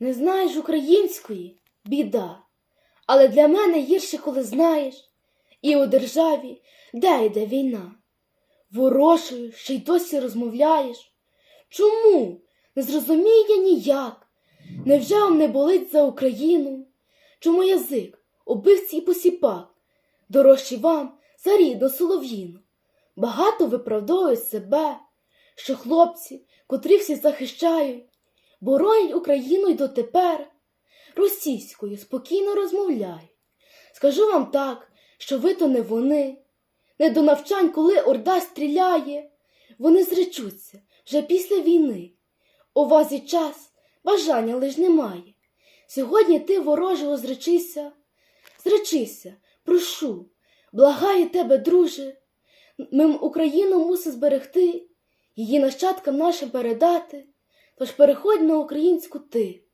Не знаєш української біда. Але для мене гірше, коли знаєш, і у державі, де йде війна. Ворожою ще й досі розмовляєш. Чому? Не зрозумію я ніяк. Невже вам не болить за Україну? Чому язик, убивці і посіпак, дорожчий вам за рідну солов'їну? Багато виправдовують себе, що хлопці, котрі всі захищають, боронять Україну й дотепер, російською спокійно розмовляють. Скажу вам так, що ви то не вони, не до навчань, коли орда стріляє, вони зречуться вже після війни. У вас і час, бажання лиш немає. Сьогодні ти ворожого зречися, зречися, прошу, благаю тебе, друже. Ми Україну мусимо зберегти, її нащадкам нашим передати. Тож переходь на українську ти.